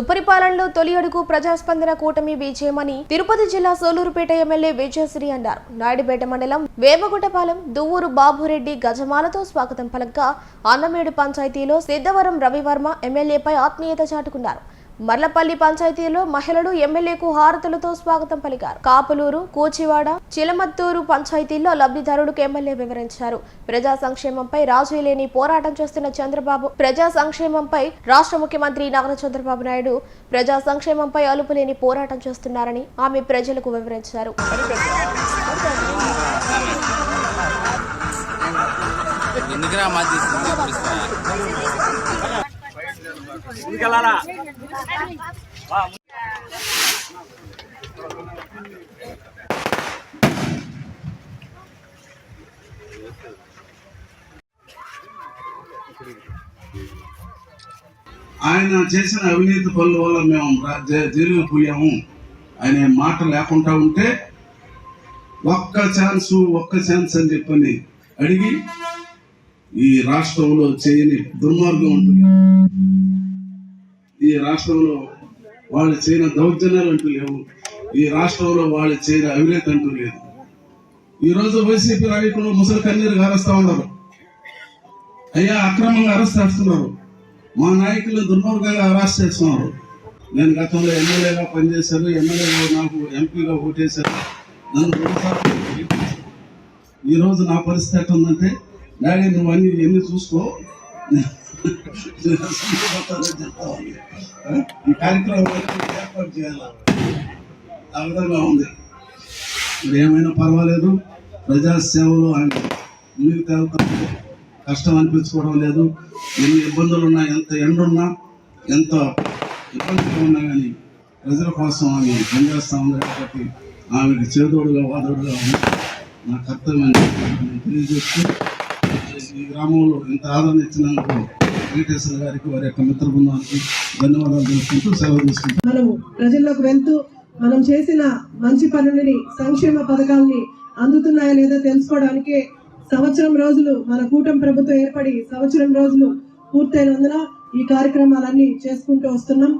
సుపరిపాలనలో తొలి అడుగు ప్రజాస్పందన కూటమి విజయమని తిరుపతి జిల్లా సోలూరుపేట ఎమ్మెల్యే విజయశ్రీ అన్నారు. నాయుడుపేట మండలం వేమగుంటపాలెం దువ్వూరు బాబురెడ్డి గజమాలతో స్వాగతం పలక అన్నమేడు పంచాయతీలో సిద్ధవరం రవివర్మ ఎమ్మెల్యేపై ఆత్మీయత చాటుకున్నారు. మర్లపల్లి పంచాయతీలో మహిళలు ఎమ్మెల్యేకు హారతులతో స్వాగతం పలికారు. కాపులూరు కూచివాడ చిలమత్తూరు పంచాయతీల్లో లబ్ధిదారులకు ఎమ్మెల్యే వివరించారు. ప్రజా సంక్షేమంపై రాజీ లేని పోరాటం చేస్తున్న చంద్రబాబు ప్రజా సంక్షేమంపై రాష్ట్ర ముఖ్యమంత్రి నారా చంద్రబాబు నాయుడు ప్రజా సంక్షేమంపై అలుపులేని పోరాటం చేస్తున్నారని ఆమె ప్రజలకు వివరించారు. ఎందుకురా ముందుకెళ్ళాలా? ఆయన చేసిన అవినీతి పనుల వల్ల మేము రా- జైలుకు పోయాము. అనే మాట లేకుండా ఉంటే ఒక్క ఛాన్స్ ఒక్క ఛాన్స్ అని చెప్పని అడిగి ఈ రాష్ట్రంలో చేయని దుర్మార్గం ఉంటుంది. ఈ రాష్ట్రంలో వాళ్ళు చేయని దౌర్జన్యాలు అంటూ లేవు. ఈ రాష్ట్రంలో వాళ్ళు చేయని అవినీతి అంటూ లేదు. ఈ రోజు వైసీపీ నాయకులు ముసలి కన్నీరు గారుస్తా ఉన్నారు. అయ్యా అక్రమంగా అరెస్ట్ చేస్తున్నారు. మా నాయకులు దుర్మార్గంగా అరెస్ట్ చేస్తున్నారు. నేను గతంలో ఎమ్మెల్యేగా పనిచేశాను. ఎమ్మెల్యేగా నాకు ఎంపీగా ఓటేశారు నన్ను రెండుసార్లు ఈరోజు ఈ రోజు నా పరిస్థితి ఎట్లా ఉందంటే డాడీ నువ్వు అన్ని ఎన్ని చూసుకో చెప్తా ఉంది. ఈ కార్యక్రమం ఏర్పాటు చేయాలి ఆ విధంగా ఉంది మరి ఏమైనా పర్వాలేదు ప్రజాసేవలో ఆయన ముందుకు తేలుతాము కష్టం అనిపించుకోవడం లేదు ఎన్ని ఇబ్బందులు ఉన్నా ఎంత ఎండున్నా ఎంత ఇబ్బందిగా ఉన్నా కానీ ప్రజల కోసం ఆమె పనిచేస్తా ఉంది కాబట్టి ఆమెకి చేదోడుగా వాదోడుగా ఉంది నా కర్తవ్యం తెలియజేస్తూ ఈ గ్రామంలో ఇంత ఆదరణ ఇచ్చినందుకు వెంకటేశ్వర గారికి వారి యొక్క మిత్ర బృందానికి ధన్యవాదాలు తెలుసుకుంటూ సెలవు తీసుకుంటాను మనము ప్రజల్లోకి వెళ్తూ మనం చేసిన మంచి పనులని సంక్షేమ పథకాలని అందుతున్నాయా లేదా తెలుసుకోవడానికి సంవత్సరం రోజులు మన కూటమి ప్రభుత్వం ఏర్పడి సంవత్సరం రోజులు పూర్తయినందున ఈ కార్యక్రమాలన్నీ చేసుకుంటూ వస్తున్నాం.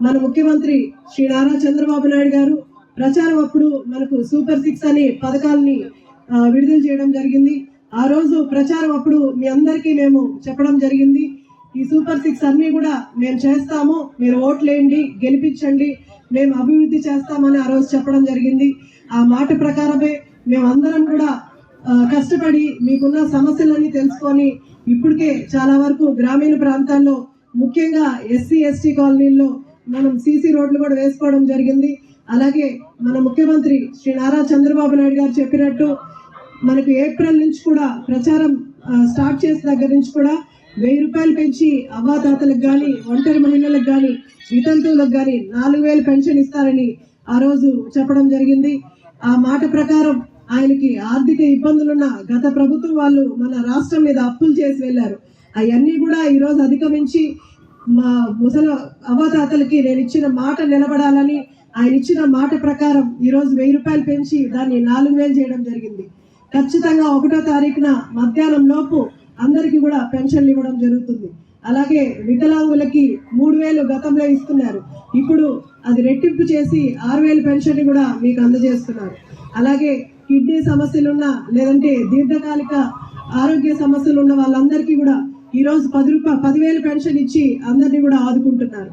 మన ముఖ్యమంత్రి శ్రీ నారా చంద్రబాబు నాయుడు గారు ప్రచారం అప్పుడు మనకు సూపర్ సిక్స్ అనే పథకాలని విడుదల చేయడం జరిగింది. ఆ రోజు ప్రచారం అప్పుడు మీ అందరికీ మేము చెప్పడం జరిగింది. ఈ సూపర్ సిక్స్ అన్ని కూడా మేము చేస్తాము. మీరు ఓట్లేయండి గెలిపించండి. మేము అభివృద్ధి చేస్తామని ఆ రోజు చెప్పడం జరిగింది. ఆ మాట ప్రకారమే మేము అందరం కూడా కష్టపడి మీకున్న సమస్యలన్నీ తెలుసుకొని ఇప్పటికే చాలా వరకు గ్రామీణ ప్రాంతాల్లో ముఖ్యంగా ఎస్సీ ఎస్టీ కాలనీల్లో మనం సీసీ రోడ్లు కూడా వేసుకోవడం జరిగింది. అలాగే మన ముఖ్యమంత్రి శ్రీ నారా చంద్రబాబు నాయుడు గారు చెప్పినట్టు మనకు ఏప్రిల్ నుంచి కూడా ప్రచారం స్టార్ట్ చేసిన దగ్గర నుంచి కూడా వెయ్యి రూపాయలు పెంచి అవ్వాతాతలకు కానీ ఒంటరి మహిళలకు కానీ వితంతువులకు కానీ నాలుగు వేలు పెన్షన్ ఇస్తారని ఆ రోజు చెప్పడం జరిగింది. ఆ మాట ప్రకారం ఆయనకి ఆర్థిక ఇబ్బందులున్న గత ప్రభుత్వం వాళ్ళు మన రాష్ట్రం మీద అప్పులు చేసి వెళ్ళారు. అవన్నీ కూడా ఈరోజు అధిగమించి మా ముసల అవ్వతాతలకి నేను ఇచ్చిన మాట నిలబడాలని ఆయన ఇచ్చిన మాట ప్రకారం ఈరోజు వెయ్యి రూపాయలు పెంచి దాన్ని నాలుగు వేలు చేయడం జరిగింది. ఖచ్చితంగా ఒకటో తారీఖున మధ్యాహ్నం లోపు అందరికీ కూడా పెన్షన్లు ఇవ్వడం జరుగుతుంది. అలాగే వికలాంగులకి మూడు వేలు గతంలో ఇస్తున్నారు. ఇప్పుడు అది రెట్టింపు చేసి ఆరు వేలు పెన్షన్ కూడా మీకు అందజేస్తున్నారు. అలాగే కిడ్నీ సమస్యలున్న లేదంటే దీర్ఘకాలిక ఆరోగ్య సమస్యలు ఉన్న వాళ్ళందరికీ కూడా ఈరోజు పది రూపాయ పదివేలు పెన్షన్ ఇచ్చి అందరినీ కూడా ఆదుకుంటున్నారు.